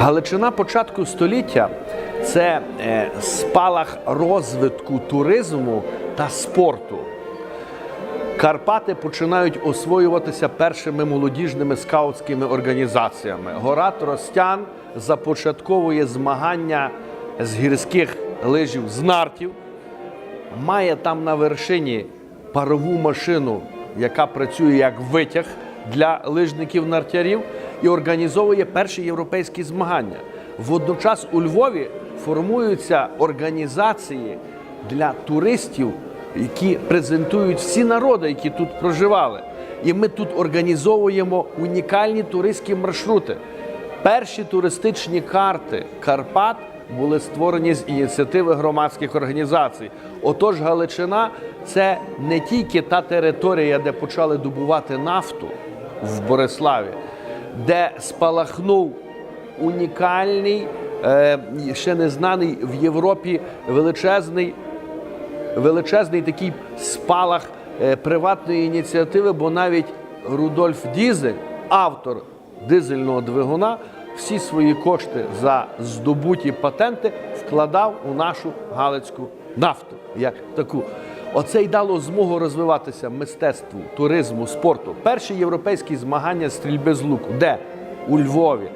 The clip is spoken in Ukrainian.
Галичина початку століття це е, спалах розвитку туризму та спорту. Карпати починають освоюватися першими молодіжними скаутськими організаціями. Гора Тростян започатковує змагання з гірських лижів з нартів, має там на вершині парову машину, яка працює як витяг для лижників-нартярів, і організовує перші європейські змагання. Водночас у Львові формуються організації для туристів, які презентують всі народи, які тут проживали. І ми тут організовуємо унікальні туристські маршрути. Перші туристичні карти Карпат були створені з ініціативи громадських організацій. Отож, Галичина це не тільки та територія, де почали добувати нафту в Бориславі, де спалахнув унікальний, е, ще не знаний в Європі величезний величезний такий спалах е, приватної ініціативи, бо навіть Рудольф Дізель, автор дизельного двигуна, всі свої кошти за здобуті патенти вкладав у нашу галицьку нафту як таку. Оце й дало змогу розвиватися мистецтву, туризму, спорту. Перші європейські змагання стрільби з луку, де у Львові.